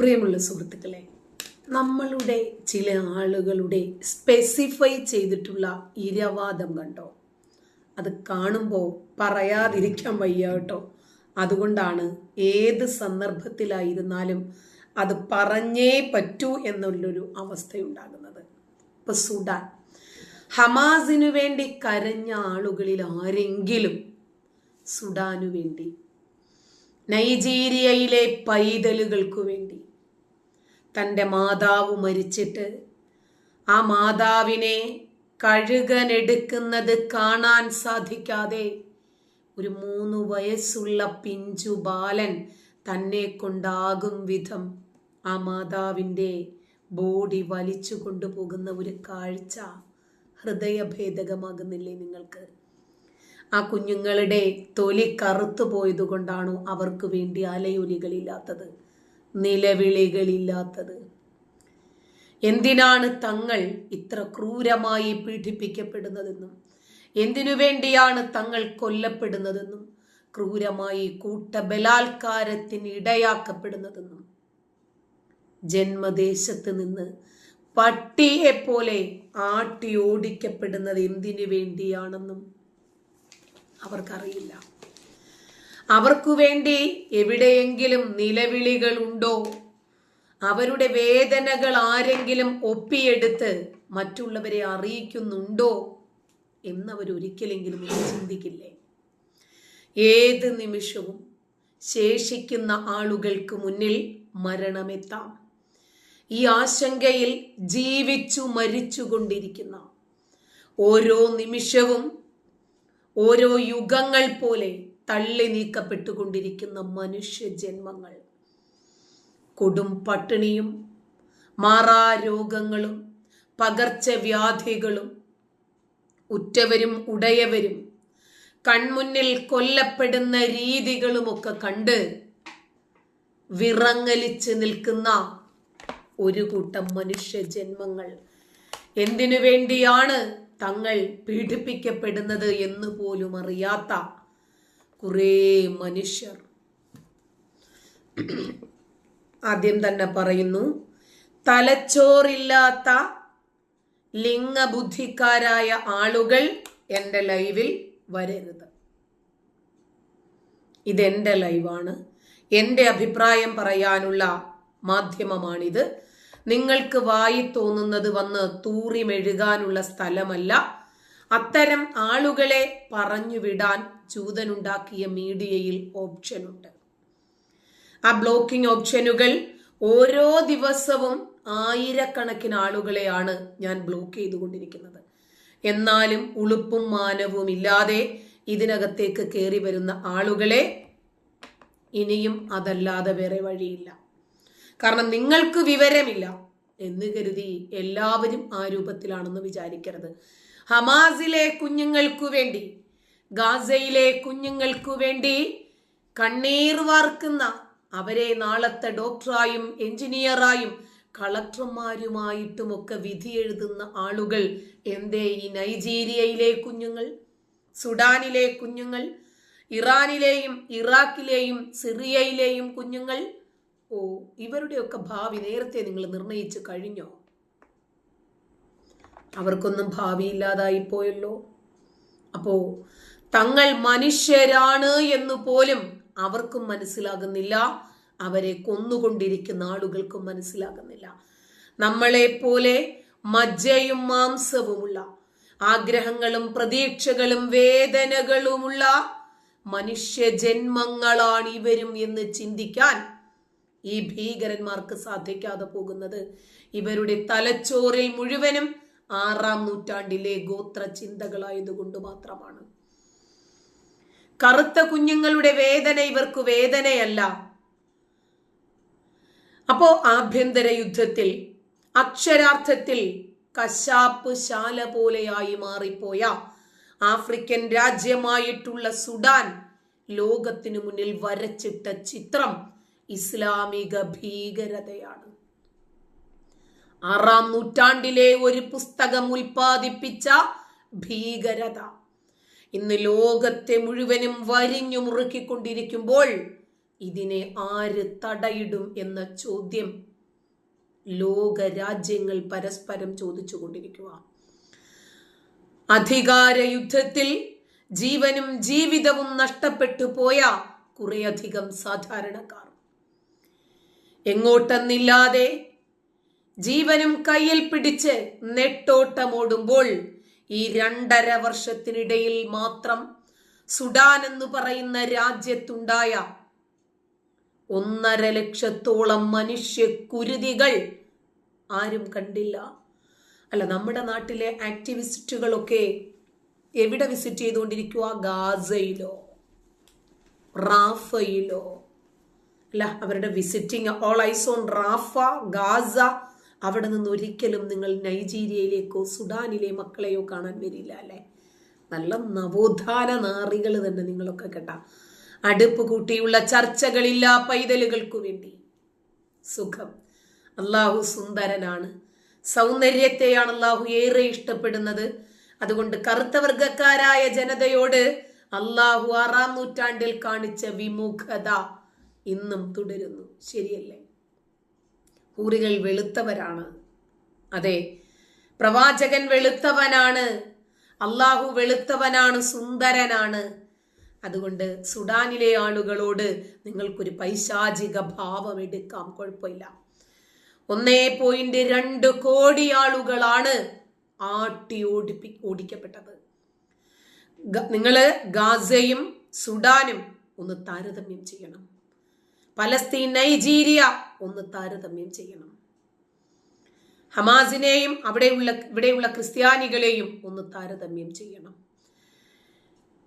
പ്രിയമുള്ള സുഹൃത്തുക്കളെ നമ്മളുടെ ചില ആളുകളുടെ സ്പെസിഫൈ ചെയ്തിട്ടുള്ള ഇരവാദം കണ്ടോ? അത് കാണുമ്പോൾ പറയാതിരിക്കാൻ വയ്യ കേട്ടോ. അതുകൊണ്ടാണ് ഏത് സന്ദർഭത്തിലായിരുന്നാലും അത് പറഞ്ഞേ പറ്റൂ എന്നുള്ളൊരു അവസ്ഥയുണ്ടാകുന്നത്. ഇപ്പൊ സുഡാൻ ഹമാസിനു വേണ്ടി കരഞ്ഞ ആളുകളിൽ ആരെങ്കിലും സുഡാനു വേണ്ടി നൈജീരിയയിലെ പൈതലുകൾക്കു വേണ്ടി തന്റെ മാതാവ് മരിച്ചിട്ട് ആ മാതാവിനെ കഴുകനെടുക്കുന്നത് കാണാൻ സാധിക്കാതെ ഒരു മൂന്ന് വയസ്സുള്ള പിഞ്ചു ബാലൻ തന്നെ കൊണ്ടാകും വിധം ആ മാതാവിന്റെ ബോഡി വലിച്ചു കൊണ്ടുപോകുന്ന ഒരു കാഴ്ച ഹൃദയഭേദകമാകുന്നില്ലേ നിങ്ങൾക്ക്? ആ കുഞ്ഞുങ്ങളുടെ തൊലി കറുത്തു പോയതുകൊണ്ടാണോ അവർക്ക് വേണ്ടി അലയൊലികളില്ലാത്തത് നിലവിളികളില്ലാത്തത്. എന്തിനാണ് തങ്ങൾ ഇത്ര ക്രൂരമായി പീഡിപ്പിക്കപ്പെടുന്നതെന്നും എന്തിനു വേണ്ടിയാണ് തങ്ങൾ കൊല്ലപ്പെടുന്നതെന്നും ക്രൂരമായി കൂട്ടബലാത്കാരത്തിന് ഇടയാക്കപ്പെടുന്നതെന്നും? ജന്മദേശത്ത് നിന്ന് പട്ടിയെ പോലെ ആട്ടി ഓടിക്കപ്പെടുന്നത് എന്തിനു വേണ്ടിയാണെന്നും അവർക്കറിയില്ല. അവർക്കു വേണ്ടി എവിടെയെങ്കിലും നിലവിളികൾ ഉണ്ടോ അവരുടെ വേദനകൾ ആരെങ്കിലും ഒപ്പിയെടുത്ത് മറ്റുള്ളവരെ അറിയിക്കുന്നുണ്ടോ? എന്നവർ ഒരിക്കലെങ്കിലും ചിന്തിക്കില്ലേ? ഏത് നിമിഷവും ശേഷിക്കുന്ന ആളുകൾക്ക് മുന്നിൽ മരണമെത്താം. ഈ ആശങ്കയിൽ ജീവിച്ചു മരിച്ചു കൊണ്ടിരിക്കുന്ന ഓരോ നിമിഷവും ഓരോ യുഗങ്ങൾ പോലെ തള്ളി നീക്കപ്പെട്ടുകൊണ്ടിരിക്കുന്ന മനുഷ്യ ജന്മങ്ങൾ കൊടും പട്ടിണിയും മാറാരോഗങ്ങളും പകർച്ചവ്യാധികളും ഉറ്റവരും ഉടയവരും കൺമുന്നിൽ കൊല്ലപ്പെടുന്ന രീതികളുമൊക്കെ കണ്ട് വിറങ്ങലിച്ച് നിൽക്കുന്ന ഒരു കൂട്ടം മനുഷ്യ ജന്മങ്ങൾ എന്തിനു വേണ്ടിയാണ് തങ്ങൾ പീഡിപ്പിക്കപ്പെടുന്നത് എന്ന് പോലും അറിയാത്ത കുറേ മനുഷ്യർ. ആദ്യം തന്നെ പറയുന്നു തലച്ചോറില്ലാത്ത ലിംഗബുദ്ധിക്കാരായ ആളുകൾ എന്റെ ലൈവിൽ വരരുത്. ഇതെന്റെ ലൈവാണ്. എന്റെ അഭിപ്രായം പറയാനുള്ള മാധ്യമമാണിത്. നിങ്ങൾക്ക് വായി തോന്നുന്നത് വന്ന് തൂറി മെഴുകാനുള്ള സ്ഥലമല്ല. അത്തരം ആളുകളെ പറഞ്ഞുവിടാൻ ചൂതനുണ്ടാക്കിയ മീഡിയയിൽ ഓപ്ഷനുണ്ട് ആ ബ്ലോക്കിംഗ് ഓപ്ഷനുകൾ ഓരോ ദിവസവും ആയിരക്കണക്കിന് ആളുകളെയാണ് ഞാൻ ബ്ലോക്ക് ചെയ്തുകൊണ്ടിരിക്കുന്നത്. എന്നാലും ഉളുപ്പും മാനവും ഇല്ലാതെ ഇതിനകത്തേക്ക് കയറി വരുന്ന ആളുകളെ ഇനിയും അതല്ലാതെ വേറെ വഴിയില്ല. കാരണം നിങ്ങൾക്ക് വിവരമില്ല എന്ന് കരുതി എല്ലാവരും ആ രൂപത്തിലാണെന്ന് വിചാരിക്കരുത്. ഹമാസിലെ കുഞ്ഞുങ്ങൾക്കു വേണ്ടി ഗാസയിലെ കുഞ്ഞുങ്ങൾക്കു വേണ്ടി കണ്ണീർ വാർക്കുന്ന അവരെ നാളത്തെ ഡോക്ടറായും എഞ്ചിനീയറായും കളക്ടർമാരുമായിട്ടുമൊക്കെ വിധി എഴുതുന്ന ആളുകൾ എന്തേ ഈ നൈജീരിയയിലെ കുഞ്ഞുങ്ങൾ സുഡാനിലെ കുഞ്ഞുങ്ങൾ ഇറാനിലെയും ഇറാഖിലെയും സിറിയയിലെയും കുഞ്ഞുങ്ങൾ? ഓ ഇവരുടെയൊക്കെ ഭാവി നേരത്തെ നിങ്ങൾ നിർണയിച്ചു കഴിഞ്ഞോ? അവർക്കൊന്നും ഭാവിയില്ലാതായി പോയല്ലോ. അപ്പോ തങ്ങൾ മനുഷ്യരാണ് എന്ന് പോലും അവർക്കും മനസ്സിലാകുന്നില്ല. അവരെ കൊന്നുകൊണ്ടിരിക്കുന്ന ആളുകൾക്കും മനസ്സിലാകുന്നില്ല. നമ്മളെ പോലെ മജ്ജയും മാംസവുമുള്ള ആഗ്രഹങ്ങളും പ്രതീക്ഷകളും വേദനകളുമുള്ള മനുഷ്യ ജന്മങ്ങളാണ് ഇവരും എന്ന് ചിന്തിക്കാൻ ഈ ഭീകരന്മാർക്ക് സാധിക്കാതെ പോകുന്നത്. ഇവരുടെ തലച്ചോറിൽ മുഴുവനും ആറാം നൂറ്റാണ്ടിലെ ഗോത്ര ചിന്തകളായതുകൊണ്ട് മാത്രമാണ്. കറുത്ത കുഞ്ഞുങ്ങളുടെ വേദന ഇവർക്ക് വേദനയല്ല. അപ്പോ ആഭ്യന്തര യുദ്ധത്തിൽ അക്ഷരാർത്ഥത്തിൽ കശാപ്പ് ശാല പോലെയായി മാറിപ്പോയ ആഫ്രിക്കൻ രാജ്യമായിട്ടുള്ള സുഡാൻ ലോകത്തിനു മുന്നിൽ വരച്ചിട്ട ചിത്രം ഇസ്ലാമിക ഭീകരതയാണ്. ആറാം നൂറ്റാണ്ടിലെ ഒരു പുസ്തകം ഉൽപ്പാദിപ്പിച്ച ഭീകരത. ഇന്ന് ലോകത്തെ മുഴുവനും വരിഞ്ഞു മുറുക്കിക്കൊണ്ടിരിക്കുമ്പോൾ ഇതിനെ ആര് തടയിടും എന്ന ചോദ്യം ലോക രാജ്യങ്ങൾ പരസ്പരം ചോദിച്ചുകൊണ്ടിരിക്കുക അധികാര യുദ്ധത്തിൽ ജീവനും ജീവിതവും നഷ്ടപ്പെട്ടു പോയ കുറേയധികം സാധാരണക്കാർ. എങ്ങോട്ടെന്നില്ലാതെ ജീവനും കയ്യിൽ പിടിച്ച് നെട്ടോട്ടമോടുമ്പോൾ ഈ രണ്ടര വർഷത്തിനിടയിൽ മാത്രം സുഡാൻ എന്ന് പറയുന്ന രാജ്യത്തുണ്ടായ ഒന്നര ലക്ഷത്തോളം മനുഷ്യ കുരുതികൾ ആരും കണ്ടില്ല. അല്ല നമ്മുടെ നാട്ടിലെ ആക്ടിവിസ്റ്റുകളൊക്കെ എവിടെ വിസിറ്റ് ചെയ്തുകൊണ്ടിരിക്കുക ഗാസയിലോ? റാഫയിലോ? അല്ല അവരുടെ വിസിറ്റിംഗ് ഓൾ ഐസോൺ റാഫ ഗാസ അവിടെ നിന്ന് ഒരിക്കലും നിങ്ങൾ നൈജീരിയയിലേക്കോ സുഡാനിലെ മക്കളെയോ കാണാൻ വരില്ല അല്ലേ? നല്ല നവോത്ഥാന നാറികൾ തന്നെ നിങ്ങളൊക്കെ കേട്ട. അടുപ്പ് കൂട്ടിയുള്ള ചർച്ചകളില്ല പൈതലുകൾക്കു വേണ്ടി. സുഖം. അള്ളാഹു സുന്ദരനാണ്. സൗന്ദര്യത്തെയാണ് അള്ളാഹു ഏറെ ഇഷ്ടപ്പെടുന്നത്. അതുകൊണ്ട് കറുത്ത വർഗക്കാരായ ജനതയോട് അള്ളാഹു ആറാം നൂറ്റാണ്ടിൽ കാണിച്ച വിമുഖത ഇന്നും തുടരുന്നു. ശരിയല്ലേ? ഹൂറികൾ വെളുത്തവരാണ്. അതെ പ്രവാചകൻ വെളുത്തവനാണ്. അള്ളാഹു വെളുത്തവനാണ് സുന്ദരനാണ്. അതുകൊണ്ട് സുഡാനിലെ ആളുകളോട് നിങ്ങൾക്കൊരു പൈശാചിക ഭാവം എടുക്കാം കുഴപ്പമില്ല. ഒന്നേ പോയിന്റ് രണ്ട് കോടി ആളുകളാണ് ആട്ടി ഓടിപ്പി ഓടിക്കപ്പെട്ടത്. നിങ്ങൾ ഗാസയും സുഡാനും ഒന്ന് താരതമ്യം ചെയ്യണം. പലസ്തീൻ നൈജീരിയ ഒന്ന് താരതമ്യം ചെയ്യണം. ഹമാസിനെയും അവിടെയുള്ള ഇവിടെയുള്ള ക്രിസ്ത്യാനികളെയും ഒന്ന് താരതമ്യം ചെയ്യണം.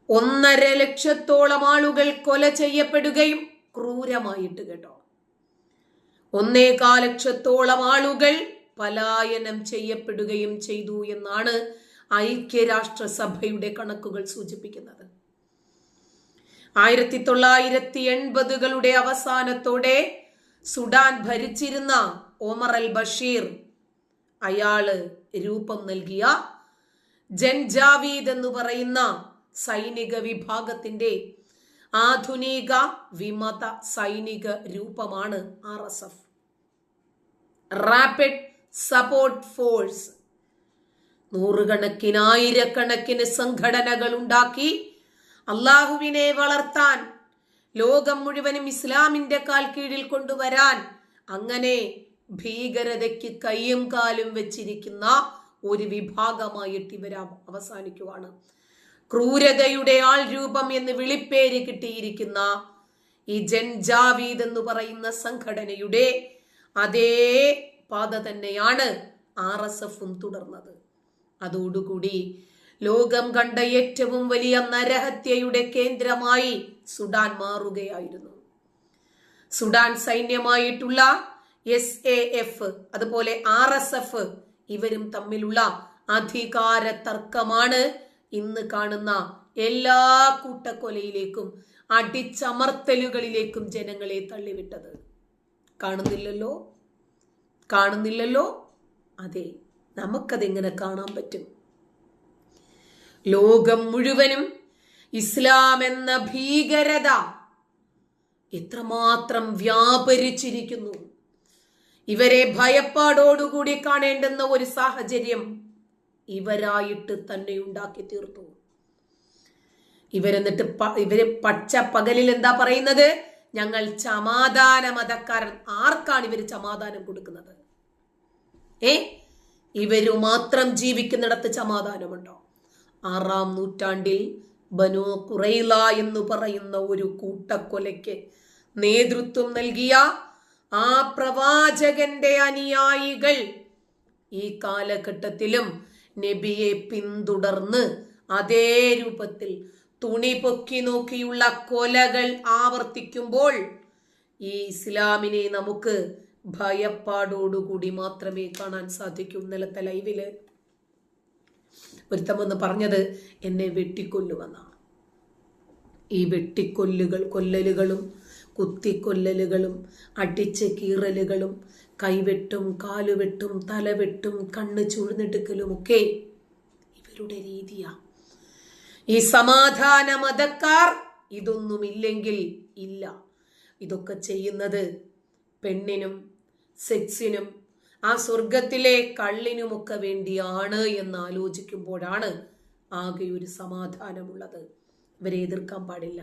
ഒന്നര ലക്ഷത്തോളം ആളുകൾ കൊല ചെയ്യപ്പെടുകയും ക്രൂരമായിട്ട് കേട്ടോ. ഒന്നേകാൽ ലക്ഷത്തോളം ആളുകൾ പലായനം ചെയ്യപ്പെടുകയും ചെയ്തു എന്നാണ് ഐക്യരാഷ്ട്രസഭയുടെ കണക്കുകൾ സൂചിപ്പിക്കുന്നത്. ആയിരത്തി തൊള്ളായിരത്തി എൺപതുകളുടെ അവസാനത്തോടെ സുഡാൻ ഭരിച്ചിരുന്ന ഒമർ അൽ ബഷീർ അയാൾ രൂപം നൽകിയ ജൻജാവീദ് എന്ന് പറയുന്ന സൈനിക വിഭാഗത്തിന്റെ ആധുനിക വിമത സൈനിക രൂപമാണ് R S F. Rapid support force നൂറുകണക്കിന് ആയിരക്കണക്കിന് സംഘടനകൾ ഉണ്ടാക്കി അള്ളാഹുവിനെ വളർത്താൻ ലോകം മുഴുവനും ഇസ്ലാമിന്റെ കാൽ കീഴിൽ കൊണ്ടുവരാൻ അങ്ങനെ ഭീകരതയ്ക്ക് കയ്യും കാലും വെച്ചിരിക്കുന്ന ഒരു വിഭാഗമായിട്ട് ഇവർ അവസാനിക്കുവാണ്. ക്രൂരതയുടെ ആൾ രൂപം എന്ന് വിളിപ്പേര് കിട്ടിയിരിക്കുന്ന ഈ ജൻജാവീദ് എന്ന് പറയുന്ന സംഘടനയുടെ അതേ പാത തന്നെയാണ് ആർ എസ് എഫും തുടർന്നത്. അതോടുകൂടി ലോകം കണ്ട ഏറ്റവും വലിയ നരഹത്യയുടെ കേന്ദ്രമായി സുഡാൻ മാറുകയായിരുന്നു. സുഡാൻ സൈന്യമായിട്ടുള്ള എസ് എ എഫ് അതുപോലെ ആർ എസ് എഫ് ഇവരും തമ്മിലുള്ള അധികാര തർക്കമാണ് ഇന്ന് കാണുന്ന എല്ലാ കൂട്ടക്കൊലയിലേക്കും അടിച്ചമർത്തലുകളിലേക്കും ജനങ്ങളെ തള്ളിവിട്ടത്. കാണുന്നില്ലല്ലോ? കാണുന്നില്ലല്ലോ? അതെ നമുക്കതെങ്ങനെ കാണാൻ പറ്റും? ലോകം മുഴുവനും ഇസ്ലാം എന്ന ഭീകരത എത്രമാത്രം വ്യാപരിച്ചിരിക്കുന്നു. ഇവരെ ഭയപ്പാടോടുകൂടി കാണേണ്ടുന്ന ഒരു സാഹചര്യം ഇവരായിട്ട് തന്നെ ഉണ്ടാക്കി തീർത്തു. ഇവരെന്നിട്ട് ഇവർ പച്ച പകലിൽ എന്താ പറയുന്നത്? ഞങ്ങൾ സമാധാന മതക്കാരൻ. ആർക്കാണ് ഇവർ സമാധാനം കൊടുക്കുന്നത്? ഏ? ഇവരു മാത്രം ജീവിക്കുന്നിടത്ത് സമാധാനമുണ്ടോ ആറാം നൂറ്റാണ്ടിൽ ബനു കുറൈല എന്ന് പറയുന്ന ഒരു കൂട്ടക്കൊലയ്ക്ക് നേതൃത്വം നൽകിയ ആ പ്രവാചകന്റെ അനുയായികൾ ഈ കാലഘട്ടത്തിലും നബിയെ പിന്തുടർന്ന് അതേ രൂപത്തിൽ തുണി പൊക്കി നോക്കിയുള്ള കൊലകൾ ആവർത്തിക്കുമ്പോൾ ഈ ഇസ്ലാമിനെ നമുക്ക് ഭയപ്പാടോടുകൂടി മാത്രമേ കാണാൻ സാധിക്കൂ. ഇന്നലത്തെ ലൈവിൽ ഒരുത്തമെന്ന് പറഞ്ഞത് എന്നെ വെട്ടിക്കൊല്ലുമെന്നാണ്. ഈ വെട്ടിക്കൊല്ലുകൾ കൊല്ലലുകളും കുത്തിക്കൊല്ലലുകളും അടിച്ച് കീറലുകളും കൈവെട്ടും കാലുവെട്ടും തലവെട്ടും കണ്ണ് ചുഴ്ന്നെടുക്കലും ഒക്കെ ഇവരുടെ രീതിയാ. ഈ സമാധാന മതക്കാർ ഇതൊന്നുമില്ലെങ്കിൽ ഇല്ല. ഇതൊക്കെ ചെയ്യുന്നത് പെണ്ണിനും സെക്സിനും ആ സ്വർഗത്തിലെ കള്ളിനുമൊക്കെ വേണ്ടിയാണ് എന്ന് ആലോചിക്കുമ്പോഴാണ് ആകെ ഒരു സമാധാനമുള്ളത്. ഇവരെ എതിർക്കാൻ പാടില്ല.